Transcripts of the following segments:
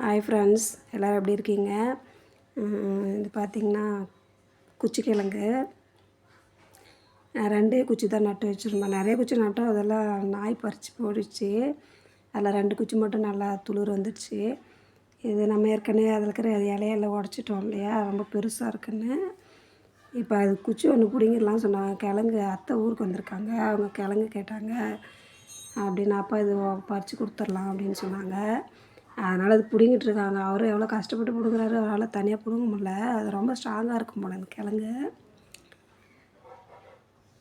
Hi friends எல்லோரும் எப்படி இருக்கீங்க? இது பார்த்திங்கன்னா குச்சிக்கிழங்கு. ரெண்டே குச்சி தான் நட்டு வச்சுருந்தோம் நிறைய குச்சி நட்டோம் அதெல்லாம் நாய் பறித்து போயிடுச்சு அதில் ரெண்டு குச்சி மட்டும் நல்லா துளிர் வந்துடுச்சு. இது நம்ம ஏற்கனவே அதில் இருக்கிற இலையெல்லாம் உடச்சிட்டோம் இல்லையா? ரொம்ப பெருசாக இருக்குன்னு. இப்போ அது குச்சி ஒன்று பிடிங்கிடலாம் சொன்னாங்க. கிழங்கு அத்தை ஊருக்கு வந்திருக்காங்க. அவங்க கிழங்கு கேட்டாங்க. அப்படின்னு அப்பா இது பறித்து கொடுத்துர்லாம் அப்படின்னு சொன்னாங்க. அதனால் அது பிடுங்கிட்டு இருக்காங்க. அவரும் எவ்வளோ கஷ்டப்பட்டு பிடுங்குறாரு அவரால் தனியாக பிடுங்க முடில அது ரொம்ப ஸ்ட்ராங்காக இருக்கும் போல அந்த கிழங்கு.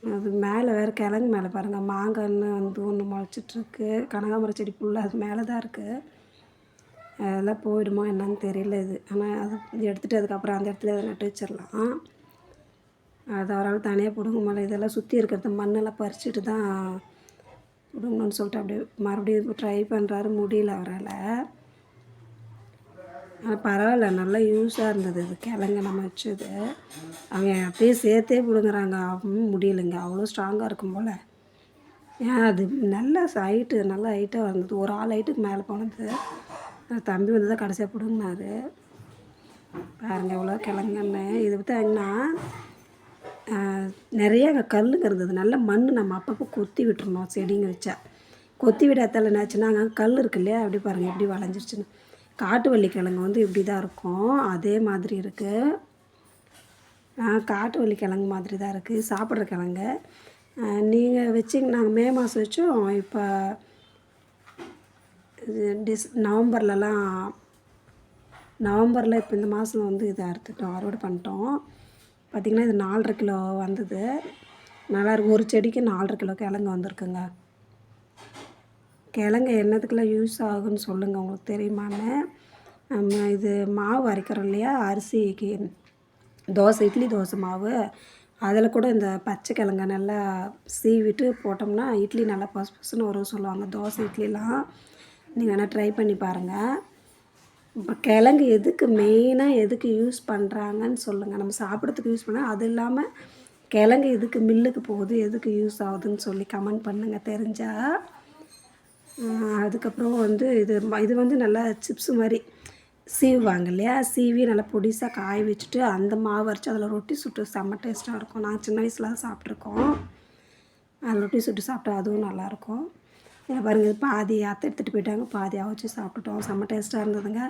அது மேலே வேறு கிழங்கு மேலே பாருங்கள் மாங்கன்று வந்து ஒன்று முளைச்சிட்ருக்கு. கனகாமரம் செடி ஃபுல்லாக அது மேலே தான் இருக்குது அதெல்லாம் போயிடுமா என்னன்னு தெரியல இது. ஆனால் அது எடுத்துகிட்டு அதுக்கப்புறம் அந்த இடத்துல அதை நட்டு வச்சிடலாம். அது அவரால் தனியாக பிடுங்க முடியல. இதெல்லாம் சுற்றி இருக்கிறது மண்ணெல்லாம் பறிச்சுட்டு தான் விடுங்கன்னு சொல்லிட்டு அப்படியே மறுபடியும் ட்ரை பண்ணுறாரு முடியல அவரால். ஆனால் பரவாயில்ல நல்லா யூஸாக இருந்தது. இது கிழங்கு நம்ம வச்சது. அவங்க அப்படியே சேர்த்தே பிடுங்குறாங்க அவனும் முடியலைங்க. அவ்வளோ ஸ்ட்ராங்காக இருக்கும் போல். ஏன் அது நல்ல ஹைட்டு நல்ல ஹைட்டாக வந்தது. ஒரு ஆள் ஹைட்டுக்கு மேலே போனது. தம்பி வந்து தான் கடைசியாக பிடுங்கினாரு. பாருங்க எவ்வளோ கிழங்குன்னு. இது பார்த்தீங்கன்னா நிறைய அங்கே கல்லுங்க இருந்தது. நல்ல மண் நம்ம அப்பப்போ கொத்தி விட்டுருணும் செடிங்க வச்சா. கொத்தி விடாதால என்னாச்சுன்னா அங்கே கல் இருக்கு இல்லையா? அப்படி பாருங்கள் எப்படி வளைஞ்சிருச்சுன்னு. காட்டு வள்ளிக்கிழங்கு வந்து இப்படி தான் இருக்கும். அதே மாதிரி இருக்குது காட்டு வள்ளி கிழங்கு மாதிரி தான் இருக்குது சாப்பிட்ற கிழங்கு. நீங்கள் வச்சு நாங்கள் மே மாதம் வச்சோம். இப்போ இது டிஸ் நவம்பர்லலாம் நவம்பரில் இப்போ இந்த மாதம் வந்து இதை அறுத்துட்டோம் அறுவடை பண்ணிட்டோம். பார்த்திங்கன்னா இது நாலரை கிலோ வந்தது. நல்லா ஒரு செடிக்கு நாலரை கிலோ கிழங்கு வந்திருக்குங்க. கிழங்கு என்னத்துக்கெல்லாம் யூஸ் ஆகுன்னு சொல்லுங்கள் உங்களுக்கு தெரியுமான்னு நம்ம இது மாவு அரைக்கிறோம் இல்லையா அரிசிக்கு தோசை இட்லி தோசை மாவு. அதில் கூட இந்த பச்சை கிழங்க நல்லா சீவிட்டு போட்டோம்னா இட்லி நல்லா பசு பசுன்னு வரும் சொல்லுவாங்க தோசை இட்லிலாம். நீங்கள் வேணால் ட்ரை பண்ணி பாருங்கள் இப்போ கிழங்கு எதுக்கு மெயினாக எதுக்கு யூஸ் பண்ணுறாங்கன்னு சொல்லுங்கள் நம்ம சாப்பிட்றதுக்கு யூஸ் பண்ணால் அது இல்லாமல் கிழங்கு எதுக்கு மில்லுக்கு போகுது எதுக்கு யூஸ் ஆகுதுன்னு சொல்லி கமெண்ட் பண்ணுங்கள் தெரிஞ்சால் அதுக்கப்புறம் வந்து இது இது வந்து நல்லா சிப்ஸ் மாதிரி சீவுவாங்க இல்லையா? சீவி நல்லா பொடிசாக காய வச்சுட்டு அந்த மாவு அரைச்சி அதில் ரொட்டி சுட்டு செம்ம டேஸ்ட்டாக இருக்கும். நான் சின்ன வயசில் தான் சாப்பிட்ருக்கோம் அதில் ரொட்டி சுட்டு சாப்பிட்டா அதுவும் நல்லாயிருக்கும். இதை பாருங்கள் பாதி அத்தை எடுத்துகிட்டு போயிட்டாங்க. பாதி அவிச்சு சாப்பிட்டுட்டோம். செம்ம டேஸ்ட்டாக இருந்ததுங்க.